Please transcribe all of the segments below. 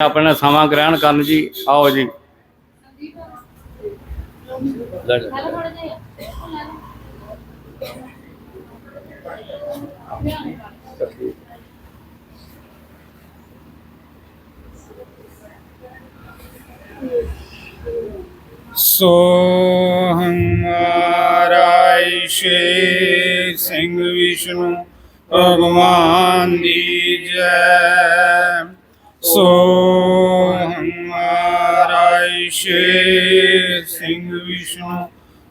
ਆਪਣਾ ਸਮਾਂ ਗ੍ਰਹਿਣ ਕਰਨ ਜੀ, ਆਓ ਜੀ ਲੈ ਜਾ। ਸੋਹੰ ਮਾਰਾਇਸ਼ੇ ਸਿੰਘ ਵਿਸ਼ਨੂੰ, ਭਗਵਾਨ ਦੀ ਜੈ ਸੋ ਮਾਰਾਇਸ਼ੇ ਸਿੰਘ ਵਿਸ਼ਨੂੰ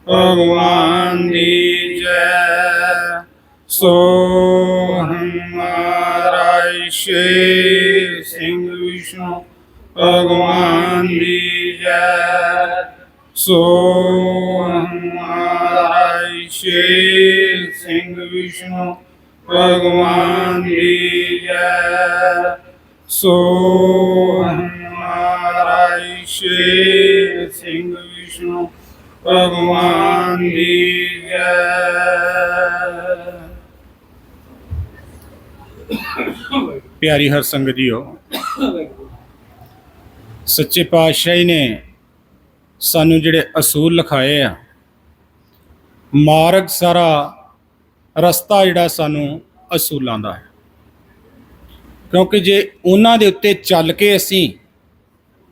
ਭਗਵਾਨ ਦੀ ਜੈ ਸੋਹੰ ਮਾਰਾਇਸ਼ੇ ਸਿੰਘ ਵਿਸ਼ਨੂੰ ਭਗਵਾਨ ਦੀ ਜੈ ਸੋ ਮਹਾਰਾਜ ਸ਼ੇ ਸਿੰਘ ਵਿਸ਼ਨੂੰ ਭਗਵਾਨ ਦੀ ਜੈ ਸੋ ਮਹਾਰਾਜ ਸ਼ੇ ਸਿੰਘ ਵਿਸ਼ਨੂੰ ਭਗਵਾਨ ਦੀ ਜੈ ਪਿਆਰੀ ਹਰ ਸੰਗਤ ਜੀਓ ਸੱਚੇ ਪਾਤਸ਼ਾਹ ਨੇ ਸਾਨੂੰ ਜਿਹੜੇ ਅਸੂਲ ਲਿਖਾਏ ਆ ਮਾਰਗ ਸਾਰਾ ਰਸਤਾ ਜਿਹੜਾ ਸਾਨੂੰ ਅਸੂਲਾਂ ਦਾ ਹੈ ਕਿਉਂਕਿ ਜੇ ਉਹਨਾਂ ਦੇ ਉੱਤੇ ਚੱਲ ਕੇ ਅਸੀਂ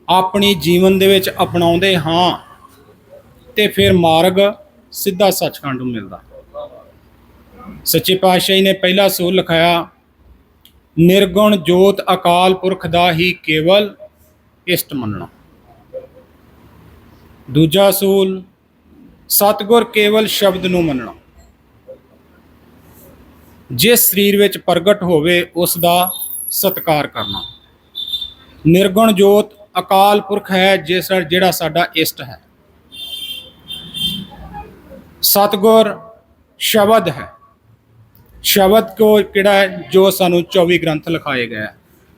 ਆਪਣੀ ਜੀਵਨ ਦੇ ਵਿੱਚ ਅਪਣਾਉਂਦੇ ਹਾਂ ਤੇ ਫਿਰ ਮਾਰਗ ਸਿੱਧਾ ਸੱਚਖੰਡ ਨੂੰ ਮਿਲਦਾ। ਸੱਚੇ ਪਾਤਸ਼ਾਹ ਨੇ ਪਹਿਲਾ ਅਸੂਲ ਲਿਖਾਇਆ, ਨਿਰਗੁਣ ਜੋਤ ਅਕਾਲ ਪੁਰਖ ਦਾ ਹੀ ਕੇਵਲ ਇਸ਼ਟ ਮੰਨਣਾ। ਦੂਜਾ ਸੂਲ, ਸਤਗੁਰ ਕੇਵਲ ਸ਼ਬਦ ਨੂੰ ਮੰਨਣਾ। ਜਿਸ ਸਰੀਰ ਵਿੱਚ ਪ੍ਰਗਟ ਹੋਵੇ, ਉਸ ਦਾ ਸਤਕਾਰ ਕਰਨਾ। ਨਿਰਗੁਣ ਜੋਤ ਅਕਾਲ ਪੁਰਖ ਹੈ, ਜਿਸ ਜਿਹੜਾ ਸਾਡਾ ਇਸ਼ਟ ਹੈ। ਸਤਗੁਰ ਸ਼ਬਦ ਹੈ। ਸ਼ਬਦ ਕੋ ਕਿਹੜਾ ਹੈ? ਜੋ ਸਾਨੂੰ 24 ਗ੍ਰੰਥ ਲਿਖਾਏ ਗਏ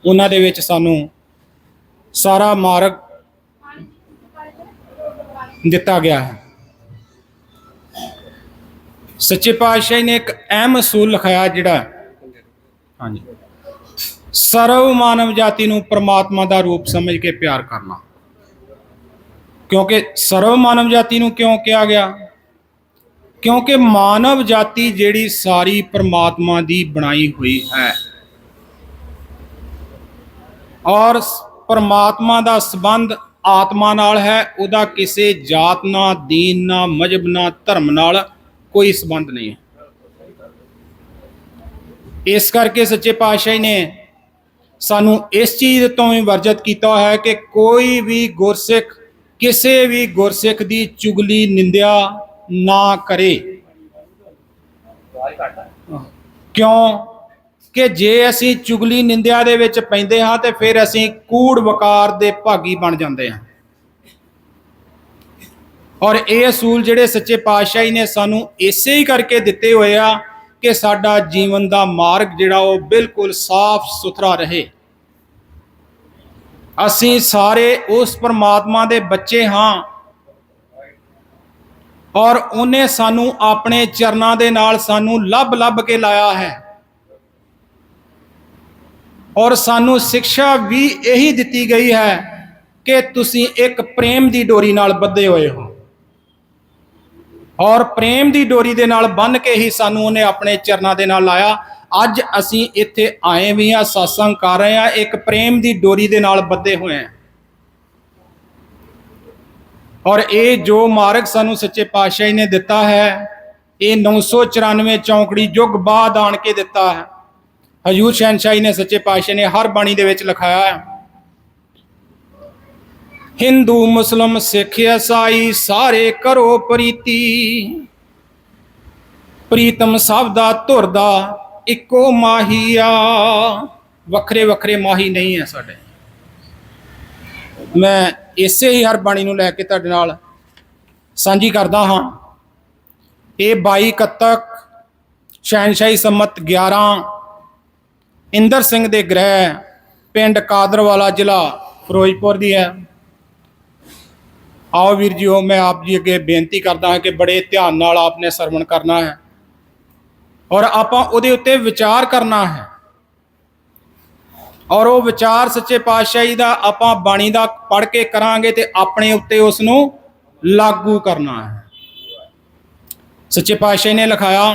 ਉਹਨਾਂ ਦੇ ਵਿੱਚ ਸਾਨੂੰ ਸਾਰਾ ਮਾਰਗ ਦਿੱਤਾ ਗਿਆ ਹੈ। ਸੱਚੇ ਪਾਤਸ਼ਾਹ ਨੇ ਇੱਕ ਅਹਿਮ ਅਸੂਲ ਲਿਖਾਇਆ ਜਿਹੜਾ ਹਾਂਜੀ। ਸਰਵ ਮਾਨਵ ਜਾਤੀ ਨੂੰ ਪ੍ਰਮਾਤਮਾ ਦਾ ਰੂਪ ਸਮਝ ਕੇ ਪਿਆਰ ਕਰਨਾ। ਕਿਉਂਕਿ ਸਰਵ ਮਾਨਵ ਜਾਤੀ ਨੂੰ ਕਿਉਂ ਕਿਹਾ ਗਿਆ? ਕਿਉਂਕਿ ਮਾਨਵ ਜਾਤੀ ਜਿਹੜੀ ਸਾਰੀ ਪ੍ਰਮਾਤਮਾ ਦੀ ਬਣਾਈ ਹੋਈ ਹੈ। ਔਰ ਪਰਮਾਤਮਾ ਦਾ ਸਬੰਧ ਆਤਮਾ ਨਾਲ ਹੈ, ਉਹਦਾ ਕਿਸੇ ਜਾਤ ਨਾਲ ਦੀਨ ਨਾਲ ਮਜਬ ਨਾਲ ਧਰਮ ਨਾਲ ਕੋਈ ਸਬੰਧ ਨਹੀਂ ਹੈ। ਇਸ ਕਰਕੇ ਸੱਚੇ ਪਾਤਸ਼ਾਹ ਨੇ ਸਾਨੂੰ ਇਸ ਚੀਜ਼ ਤੋਂ ਵੀ ਵਰਜਿਤ ਕੀਤਾ ਹੈ ਕਿ ਕੋਈ ਵੀ ਗੁਰਸਿੱਖ, ਕਿਸੇ ਵੀ ਗੁਰਸਿੱਖ ਦੀ ਚੁਗਲੀ, ਨਿੰਦਿਆ ਨਾ ਕਰੇ। ਕਿਉਂ? ਕਿ ਜੇ ਅਸੀਂ ਚੁਗਲੀ ਨਿੰਦਿਆ ਦੇ ਵਿੱਚ ਪੈਂਦੇ ਹਾਂ, ਤੇ ਫਿਰ ਅਸੀਂ ਕੂੜ ਵਕਾਰ ਦੇ ਭਾਗੀ ਬਣ ਜਾਂਦੇ ਹਾਂ। ਔਰ ਇਹ ਅਸੂਲ ਜਿਹੜੇ ਸੱਚੇ ਪਾਤਸ਼ਾਹੀ ਨੇ ਸਾਨੂੰ ਇਸੇ ਹੀ ਕਰਕੇ ਦਿੱਤੇ ਹੋਏ ਆ ਕਿ ਸਾਡਾ ਜੀਵਨ ਦਾ ਮਾਰਗ ਜਿਹੜਾ ਉਹ ਬਿਲਕੁਲ ਸਾਫ਼ ਸੁਥਰਾ ਰਹੇ। ਅਸੀਂ ਸਾਰੇ ਉਸ ਪਰਮਾਤਮਾ ਦੇ ਬੱਚੇ ਹਾਂ ਔਰ ਉਹਨੇ ਸਾਨੂੰ ਆਪਣੇ ਚਰਨਾਂ ਦੇ ਨਾਲ ਸਾਨੂੰ ਲੱਭ ਲੱਭ ਕੇ ਲਾਇਆ ਹੈ। ਔਰ ਸਾਨੂੰ ਸਿੱਖਿਆ ਵੀ ਇਹੀ ਦਿੱਤੀ ਗਈ ਹੈ ਕਿ ਤੁਸੀਂ ਇੱਕ ਪ੍ਰੇਮ ਦੀ ਡੋਰੀ ਨਾਲ ਬੱਧੇ ਹੋਏ ਹੋ। ਔਰ ਪ੍ਰੇਮ ਦੀ ਡੋਰੀ ਦੇ ਨਾਲ ਬੰਨ ਕੇ ਹੀ ਸਾਨੂੰ ਉਹਨੇ ਆਪਣੇ ਚਰਨਾਂ ਦੇ ਨਾਲ ਲਾਇਆ। ਅੱਜ ਅਸੀਂ ਇੱਥੇ ਆਏ ਵੀ ਆ satsang ਕਰ ਰਹੇ ਆ ਇੱਕ ਪ੍ਰੇਮ ਦੀ ਡੋਰੀ ਦੇ ਨਾਲ ਬੱਧੇ ਹੋਏ ਆ ਔਰ ਇਹ ਜੋ ਮਾਰਗ ਸਾਨੂੰ ਸੱਚੇ ਪਾਤਸ਼ਾਹ ਨੇ ਦਿੱਤਾ ਹੈ, ਇਹ 994 ਚੌਂਕੜੀ ਯੁੱਗ ਬਾਅਦ ਆਣ ਕੇ ਦਿੱਤਾ ਹੈ। ਹਜੂਰ ਸ਼ਹਿਨशाही ਨੇ ਸੱਚੇ ਪਾਤਸ਼ਾਹ ਨੇ ਹਰ ਬਾਣੀ ਦੇ ਵਿੱਚ ਲਿਖਾਇਆ ਹੈ। ਹਿੰਦੂ, ਮੁਸਲਮ, ਸਿੱਖ, ਈਸਾਈ, ਸਾਰੇ ਕਰੋ ਪ੍ਰੀਤੀ। ਪ੍ਰੀਤਮ ਸਭ ਦਾ ਧੁਰ ਦਾ ਇੱਕੋ ਮਾਹੀਆ। ਵੱਖਰੇ ਵੱਖਰੇ ਮਾਹੀ ਨਹੀਂ ਹੈ ਸਾਡੇ। ਮੈਂ ਇਸੇ ਹੀ ਹਰ ਬਾਣੀ ਨੂੰ ਲੈ ਕੇ ਤੁਹਾਡੇ ਨਾਲ ਸਾਂਝੀ ਕਰਦਾ ਹਾਂ। ਇਹ 22 ਕੱਤਕ ਸ਼ਹਿਨशाही ਸੰਮਤ 11 ਇੰਦਰ ਸਿੰਘ ਦੇ ਗ੍ਰਹਿ, ਪਿੰਡ ਕਾਦਰਵਾਲਾ ਜ਼ਿਲ੍ਹਾ ਫਿਰੋਜ਼ਪੁਰ ਦੀ ਹੈ। ਆਓ ਵੀਰ ਜੀਓ, ਮੈਂ ਆਪ ਜੀ ਅੱਗੇ ਬੇਨਤੀ ਕਰਦਾ ਹਾਂ ਕਿ ਬੜੇ ਧਿਆਨ ਨਾਲ ਆਪਨੇ ਸਰਵਣ ਕਰਨਾ ਹੈ। ਔਰ ਆਪਾਂ ਉਹਦੇ ਉੱਤੇ ਵਿਚਾਰ ਕਰਨਾ ਹੈ। ਔਰ ਉਹ ਵਿਚਾਰ ਸੱਚੇ ਪਾਤਸ਼ਾਹੀ ਦਾ ਆਪਾਂ ਬਾਣੀ ਦਾ ਪੜ੍ਹ ਕੇ ਕਰਾਂਗੇ ਤੇ ਆਪਣੇ ਉੱਤੇ ਉਸ ਨੂੰ ਲਾਗੂ ਕਰਨਾ ਹੈ। ਸੱਚੇ ਪਾਤਸ਼ਾਹ ਨੇ ਲਿਖਾਇਆ,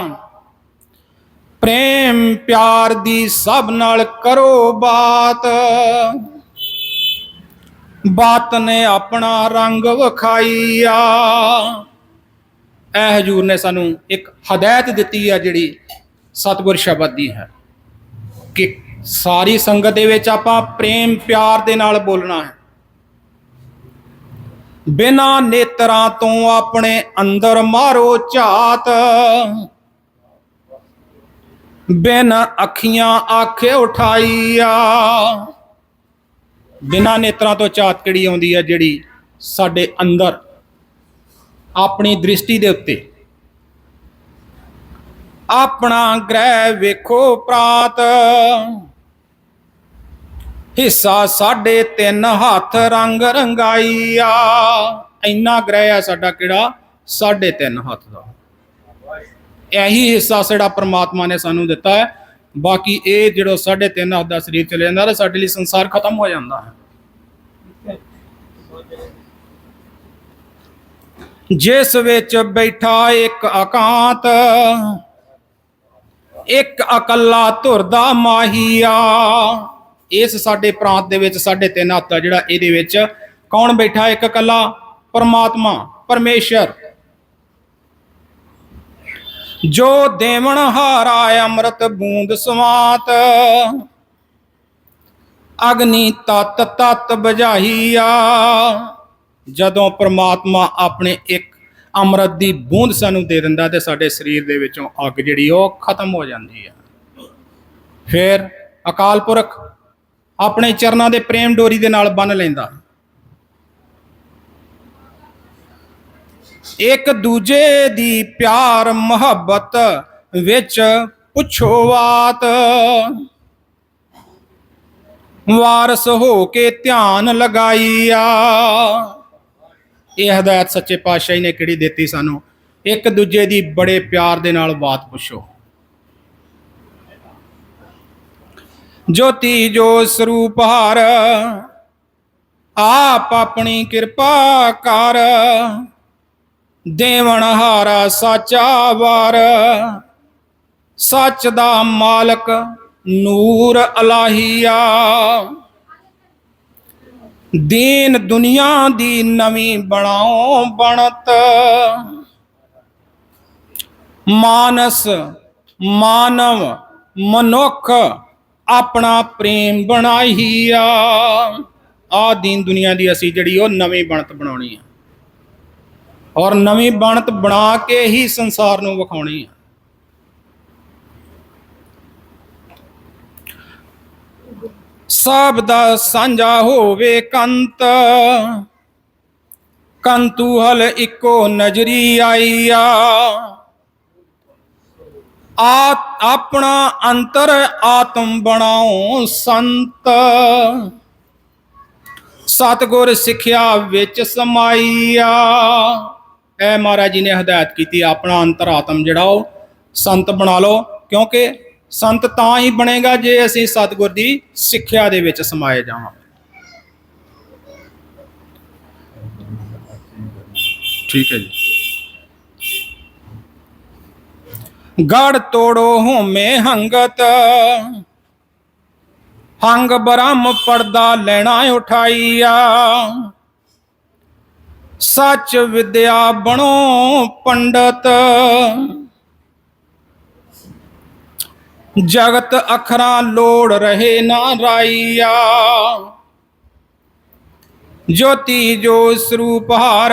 ਪ੍ਰੇਮ ਪਿਆਰ ਦੀ ਸਭ ਨਾਲ ਕਰੋ ਬਾਤ। ਬਾਤ ਨੇ ਆਪਣਾ ਰੰਗ ਵਿਖਾਈਆ ਇਹ ਹਜੂਰ ਨੇ ਸਾਨੂੰ ਇੱਕ ਹਦਾਇਤ ਦਿੱਤੀ ਆ ਜਿਹੜੀ ਸਤਿਗੁਰ ਸ਼ਬਦ ਦੀ ਹੈ ਕਿ ਸਾਰੀ ਸੰਗਤ ਦੇ ਵਿੱਚ ਆਪਾਂ ਪ੍ਰੇਮ ਪਿਆਰ ਦੇ ਨਾਲ ਬੋਲਣਾ ਹੈ। ਬਿਨਾ ਨੇਤਰਾਂ ਤੋਂ ਆਪਣੇ ਅੰਦਰ ਮਾਰੋ ਝਾਤ। ਬਿਨ ਅੱਖੀਆਂ ਆਖੇ ਉਠਾਈਆ। ਬਿਨਾ ਨੇਤਰਾਂ ਤੋਂ ਝਾਤ ਕਿਹੜੀ ਆਉਂਦੀ ਹੈ? ਜਿਹੜੀ ਸਾਡੇ ਅੰਦਰ, ਆਪਣੀ ਦ੍ਰਿਸ਼ਟੀ ਦੇ ਉੱਤੇ। ਆਪਣਾ ਗ੍ਰਹਿ ਵੇਖੋ ਪ੍ਰਾਤ। ਹਿੱਸਾ ਸਾਡੇ ਤਿੰਨ ਹੱਥ ਰੰਗ ਰੰਗਾਈਆ। ਇੰਨਾ ਗ੍ਰਹਿ ਆ ਸਾਡਾ ਕਿਹੜਾ? ਸਾਡੇ ਤਿੰਨ ਹੱਥ ਦਾ। ਇਹੀ ਹਿੱਸਾ ਜਿਹੜਾ ਪ੍ਰਮਾਤਮਾ ਨੇ ਸਾਨੂੰ ਦਿੱਤਾ ਹੈ। ਬਾਕੀ ਇਹ ਜਿਹੜਾ ਸਾਡੇ ਤਿੰਨ ਹੱਥ ਦਾ ਸਰੀਰ ਚਲੇ ਜਾਂਦਾ ਤਾਂ ਸਾਡੇ ਲਈ ਸੰਸਾਰ ਖਤਮ ਹੋ ਜਾਂਦਾ ਹੈ। ਜਿਸ ਵਿੱਚ ਬੈਠਾ ਇੱਕ ਅਕਾਂਤ ਇੱਕ ਇਕੱਲਾ ਧੁਰਦਾ ਮਾਹੀਆ। ਇਸ ਸਾਡੇ ਪ੍ਰਾਂਤ ਦੇ ਵਿੱਚ ਸਾਡੇ ਤਿੰਨ ਹੱਥ ਆ ਜਿਹੜਾ ਇਹਦੇ ਵਿੱਚ ਕੌਣ ਬੈਠਾ ਇੱਕ ਕੱਲਾ ਪਰਮਾਤਮਾ, ਪਰਮੇਸ਼ਰ। ਜੋ ਦੇਵਨ ਹਾਰਾ ਅੰਮ੍ਰਿਤ ਬੂੰਦ ਸਵਾਤ। ਅਗਨੀ ਤਤ ਤਤ ਬਜਾਹੀਆ ਜਦੋਂ ਪ੍ਰਮਾਤਮਾ ਆਪਣੇ ਇੱਕ ਅੰਮ੍ਰਿਤ ਦੀ ਬੂੰਦ ਸਾਨੂੰ ਦੇ ਦਿੰਦਾ ਤੇ ਸਾਡੇ ਸਰੀਰ ਦੇ ਵਿੱਚੋਂ ਅੱਗ ਜਿਹੜੀ ਉਹ ਖਤਮ ਹੋ ਜਾਂਦੀ ਹੈ ਫਿਰ ਅਕਾਲ ਪੁਰਖ ਆਪਣੇ ਚਰਨਾਂ ਦੇ ਪ੍ਰੇਮ ਡੋਰੀ ਦੇ ਨਾਲ ਬੰਨ ਲੈਂਦਾ। ਇੱਕ ਦੂਜੇ ਦੀ ਪਿਆਰ ਮੁਹੱਬਤ ਵਿੱਚ ਪੁੱਛੋ ਬਾਤ। ਵਾਰਸ ਹੋ ਕੇ ਧਿਆਨ ਲਗਾਈਆ। ਇਹ ਹਦਾਇਤ ਸੱਚੇ ਪਾਤਸ਼ਾਹ ਨੇ ਕਿਹੜੀ ਦਿੱਤੀ ਸਾਨੂੰ? ਇੱਕ ਦੂਜੇ ਦੀ ਬੜੇ ਪਿਆਰ ਦੇ ਨਾਲ ਬਾਤ ਪੁੱਛੋ। ਜੋਤੀ ਜੋ ਸਰੂਪ ਹਰ, ਆਪ ਆਪਣੀ ਕਿਰਪਾ ਕਰ। ਦੇਵਨ ਹਾਰਾ ਸਾਚਾ ਵਾਰ, ਸੱਚ ਦਾ ਮਾਲਕ ਨੂਰ ਅਲਾਹੀਆ। ਦੀਨ ਦੁਨੀਆ ਦੀ ਨਵੀਂ ਬਣਾਓ ਬਣਤ। ਮਾਨਸ ਮਾਨਵ ਮਨੁੱਖ ਆਪਣਾ ਪ੍ਰੇਮ ਬਣਾਈਆ। ਆ ਦੀਨ ਦੁਨੀਆ ਦੀ ਅਸੀਂ ਜਿਹੜੀ ਉਹ ਨਵੀਂ ਬਣਤ ਬਣਾਉਣੀ ਆ। ਔਰ ਨਵੀਂ ਬਣਤ ਬਣਾ ਕੇ ਹੀ ਸੰਸਾਰ ਨੂੰ ਵਿਖਾਉਣੀ ਆ। ਸਭ ਦਾ ਸਾਂਝਾ ਹੋਵੇ ਕੰਤ। ਕੰਤੂ ਹਲ ਇੱਕੋ ਨਜ਼ਰੀ ਆਈਆ ਆ ਆਪਣਾ ਅੰਤਰ ਆਤਮ ਬਣਾਓ ਸੰਤ। ਸਤਗੁਰ ਸਿੱਖਿਆ ਵਿੱਚ ਸਮਾਈਆ। ਐ ਮਹਾਰਾਜ ਜੀ ਨੇ ਹਦਾਇਤ ਕੀਤੀ, ਆਪਣਾ ਅੰਤਰ ਆਤਮ ਜਿਹੜਾ ਉਹ ਸੰਤ ਬਣਾ ਲਓ, ਕਿਉਂਕਿ ਸੰਤ ਤਾਂ ਹੀ ਬਣੇਗਾ ਜੇ ਅਸੀਂ ਸਤਗੁਰ ਦੀ ਸਿੱਖਿਆ ਦੇ ਵਿੱਚ ਸਮਾਏ ਜਾਵਾਂਗੇ ਠੀਕ ਹੈ ਜੀ। ਗੜ ਤੋੜੋ ਹੋਮੇ ਹੰਗਤ। ਹੰਗ ਬ੍ਰਹਮ ਪਰਦਾ ਲੈਣਾ ਉਠਾਈਆ। ਸੱਚ ਵਿਦਿਆ ਬਣੋ ਪੰਡਤ। ਜਗਤ ਅਖਰਾਂ ਲੋੜ ਰਹੇ ਨਾ ਰਾਈਆ। ਜੋਤੀ ਜੋ ਸਰੂਪ ਹਾਰ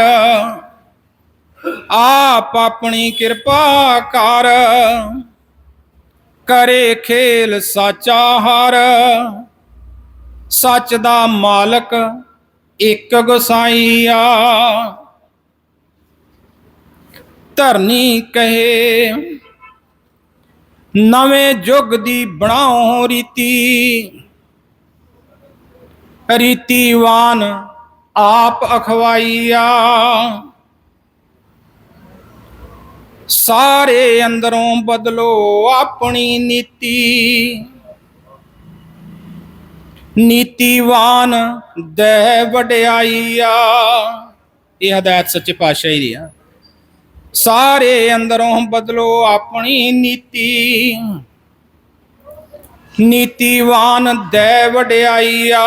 ਆਪ ਆਪਣੀ ਕਿਰਪਾ ਕਰ। ਕਰੇ ਖੇਲ ਸਾਚਾ ਹਰ ਸੱਚ ਦਾ ਮਾਲਕ ਇੱਕ ਗੁਸਾਈਆ। ਧਰਨੀ ਕਹੇ, ਨਵੇਂ ਯੁੱਗ ਦੀ ਬਣਾਓ ਰੀਤੀ। ਰੀਤੀਵਾਨ ਆਪ ਅਖਵਾਈਆ। ਸਾਰੇ ਅੰਦਰੋਂ ਬਦਲੋ ਆਪਣੀ ਨੀਤੀ। ਨੀਤੀਵਾਨ ਦੇ ਵਡਿਆਈਆ। ਇਹ ਹਦਾਇਤ ਸੱਚੇ ਪਾਤਸ਼ਾਹ ਦੀ ਆ। ਸਾਰੇ ਅੰਦਰੋਂ ਬਦਲੋ ਆਪਣੀ ਨੀਤੀ। ਨੀਤੀਵਾਨ ਦੇ ਵਡਿਆਈਆ।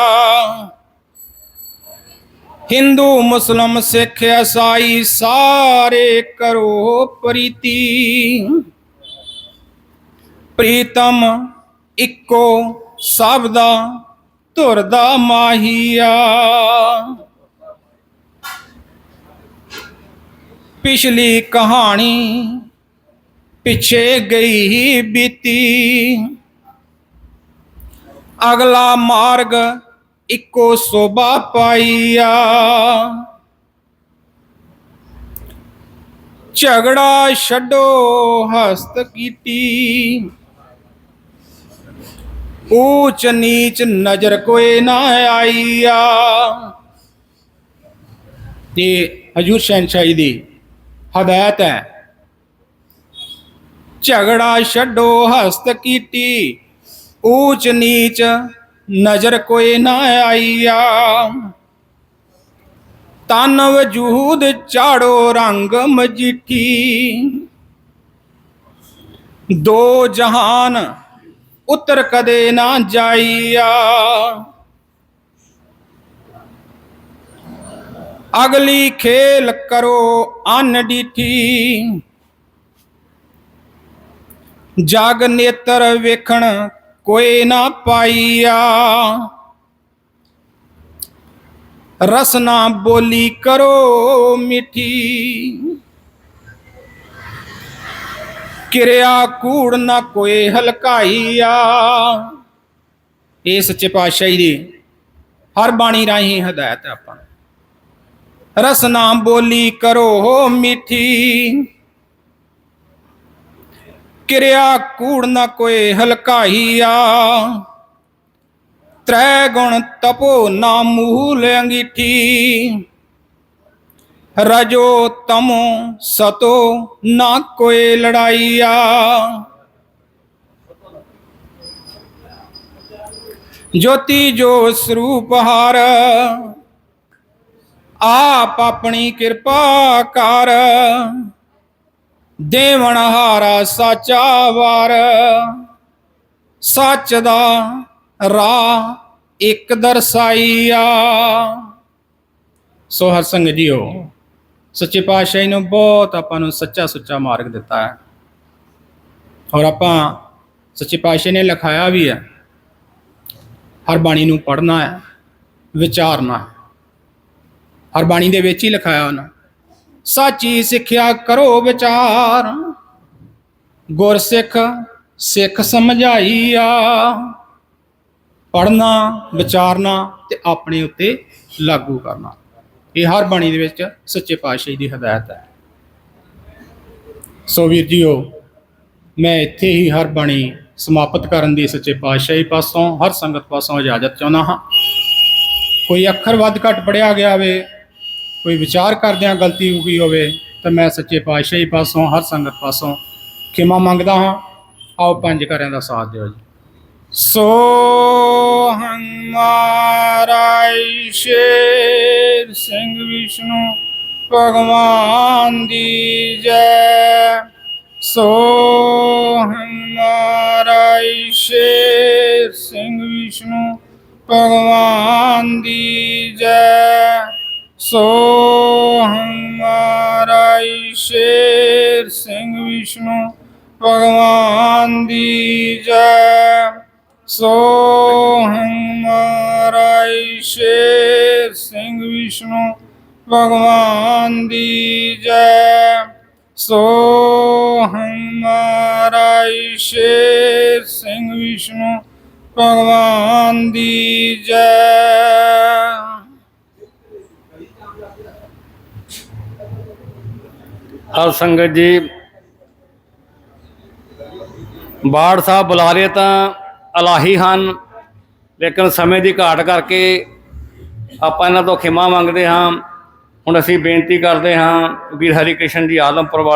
ਹਿੰਦੂ, ਮੁਸਲਮ, ਸਿੱਖ, ਈਸਾਈ ਸਾਰੇ ਕਰੋ ਪ੍ਰੀਤੀ। ਪ੍ਰੀਤਮ ਇੱਕੋ ਸਭ ਦਾ ਧੁਰ ਦਾ ਮਾਹੀਆ। ਪਿਛਲੀ ਕਹਾਣੀ ਪਿੱਛੇ ਗਈ ਬੀਤੀ। ਅਗਲਾ ਮਾਰਗ ਇੱਕੋ ਸੋਭਾ ਪਾਈਆ। ਝਗੜਾ ਛੱਡੋ, ਹਸਤ ਕੀਤੀ ਊਚ ਨੀਚ ਨਜ਼ਰ ਕੋਈ ਨਾ ਆਈਆ। ਤੇ ਹਜੂਰ ਸ਼ਹਿਨਸ਼ਾਹੀ ਦੀ ਹਦਾਇਤ ਹੈ, ਝਗੜਾ ਛੱਡੋ, ਹਸਤ ਕੀਤੀ ਊਚ ਨੀਚ ਨਜ਼ਰ ਕੋਈ ਨਾ ਆਈਆ। ਤਨ ਵਜੂਦ ਝਾੜੋ ਰੰਗ ਮਜੀਠੀ। ਦੋ ਜਹਾਨ ਉਤਰ ਕਦੇ ਨਾ ਜਾਈਆ। ਅਗਲੀ ਖੇਲ ਕਰੋ ਅਨ ਡੀਠੀ ਜਗ ਨੇਤਰ ਵੇਖਣ ਕੋਈ ਨਾ ਪਾਈਆ। ਰਸਨਾ ਬੋਲੀ ਕਰੋ ਮਿੱਠੀ। ਕਿਰਿਆ ਕੂੜ ਨਾ ਕੋਈ ਹਲਕਾਈਆ। ਇਹ ਸੱਚੇ ਪਾਤਸ਼ਾਹੀ ਦੀ ਹਰ ਬਾਣੀ ਰਾਹੀਂ ਹਦਾਇਤ ਹੈ ਆਪਾਂ ਰਸਨਾ ਬੋਲੀ ਕਰੋ ਮਿੱਠੀ। ਕਿਰਿਆ ਕੂੜ ਨਾ ਕੋਈ ਹਲਕਾਈਆ ਤ੍ਰੈ ਗੁਣ ਤਪੋ ਨਾ ਮੂਲ ਅੰਗੀਠੀ। ਰਜੋ ਤਮੋ ਸਤੋ ਨਾ ਕੋਈ ਲੜਾਈਆ ਜੋਤੀ ਜੋ ਸਰੂਪ ਹਾਰ, ਆਪ ਆਪਣੀ ਕਿਰਪਾ ਕਰ। ਦੇਵਨ ਹਾਰਾ ਸਾਚਾ ਵਾਰ। ਸੱਚ ਦਾ ਰਾਹ ਇੱਕ ਦਰਸਾਈਆ। ਸੋ ਹਰ ਸੰਗ ਜੀਓ, ਸੱਚੇ ਪਾਤਸ਼ਾਹ ਨੇ ਬਹੁਤ ਆਪਾਂ ਨੂੰ ਸੱਚਾ ਸੁੱਚਾ ਮਾਰਗ ਦਿੱਤਾ ਹੈ। ਔਰ ਆਪਾਂ ਸੱਚੇ ਪਾਤਸ਼ਾਹ ਨੇ ਲਿਖਾਇਆ ਵੀ ਹੈ, ਹਰ ਬਾਣੀ ਨੂੰ ਪੜ੍ਹਨਾ ਹੈ, ਵਿਚਾਰਨਾ ਹੈ। ਹਰ ਬਾਣੀ ਦੇ ਵਿੱਚ ਹੀ ਲਿਖਾਇਆ ਉਹਨਾਂ। ਸਾਚੀ ਸਿੱਖਿਆ ਕਰੋ ਵਿਚਾਰ। ਗੁਰਸਿੱਖ ਸਿੱਖ ਸਮਝਾਈਆ। ਪੜਨਾ ਵਿਚਾਰਨਾ ਤੇ ਆਪਣੇ ਉੱਤੇ ਲਾਗੂ ਕਰਨਾ। ਇਹ ਹਰ ਬਾਣੀ ਦੇ ਵਿੱਚ ਸੱਚੇ ਪਾਤਸ਼ਾਹ ਦੀ ਹਦਾਇਤ ਹੈ। ਸੋ ਵੀਰ ਜੀਓ, ਮੈਂ ਇੱਥੇ ਹੀ ਹਰ ਬਾਣੀ ਸਮਾਪਤ ਕਰਨ ਦੀ ਸੱਚੇ ਪਾਤਸ਼ਾਹੀ ਪਾਸੋਂ, ਹਰ ਸੰਗਤ ਪਾਸੋਂ ਇਜਾਜ਼ਤ ਚਾਹੁੰਦਾ ਹਾਂ। ਕੋਈ ਅੱਖਰ ਵੱਧ ਘੱਟ ਪੜਿਆ ਗਿਆ ਹੋਵੇ ਕੋਈ ਵਿਚਾਰ ਕਰਦਿਆਂ ਗਲਤੀ ਹੋ ਗਈ ਹੋਵੇ ਤਾਂ ਮੈਂ ਸੱਚੇ ਪਾਤਸ਼ਾਹੀ ਪਾਸੋਂ, ਹਰ ਸੰਗਤ ਪਾਸੋਂ ਖਿਮਾ ਮੰਗਦਾ ਹਾਂ। ਆਓ ਪੰਜ ਘਰਿਆਂ ਦਾ ਸਾਥ ਦਿਓ ਜੀ। ਸੋ ਹਮਾਰਾ ਸ਼ੇਰ ਸਿੰਘ ਵਿਸ਼ਨੂੰ, ਭਗਵਾਨ ਦੀ ਜੈ। ਸੋ ਹਮਾਰਾ ਸ਼ੇਰ ਸਿੰਘ ਵਿਸ਼ਨੂੰ, ਭਗਵਾਨ ਦੀ ਜੈ। ਸੋ ਭਗਵਾਨ ਦੀ ਜੈ ਸੋ ਹਮਾਰਾ ਸ਼ੇਰ ਸਿੰਘ ਵਿਸ਼ਨੂੰ, ਭਗਵਾਨ ਦੀ ਜੈ ਸੋ ਹਮਾਰਾ ਸ਼ੇਰ ਸਿੰਘ ਵਿਸ਼ਨੂੰ, ਭਗਵਾਨ ਦੀ ਜੈ। ਹਰ ਸੰਗਤ ਜੀ ਬਾੜ ਸਾਹਿਬ ਬੁਲਾਰੇ ਤਾਂ ਅਲਾਹੀ ਹਨ। ਲੇਕਿਨ ਸਮੇਂ ਦੀ ਘਾਟ ਕਰਕੇ ਆਪਾਂ ਇਹਨਾਂ ਤੋਂ ਖਿਮਾ ਮੰਗਦੇ ਹਾਂ। ਹੁਣ ਅਸੀਂ ਬੇਨਤੀ ਕਰਦੇ ਹਾਂ ਵੀਰ ਹਰੀ ਕ੍ਰਿਸ਼ਨ ਜੀ ਆਲਮਪੁਰ ਵਾਲੇ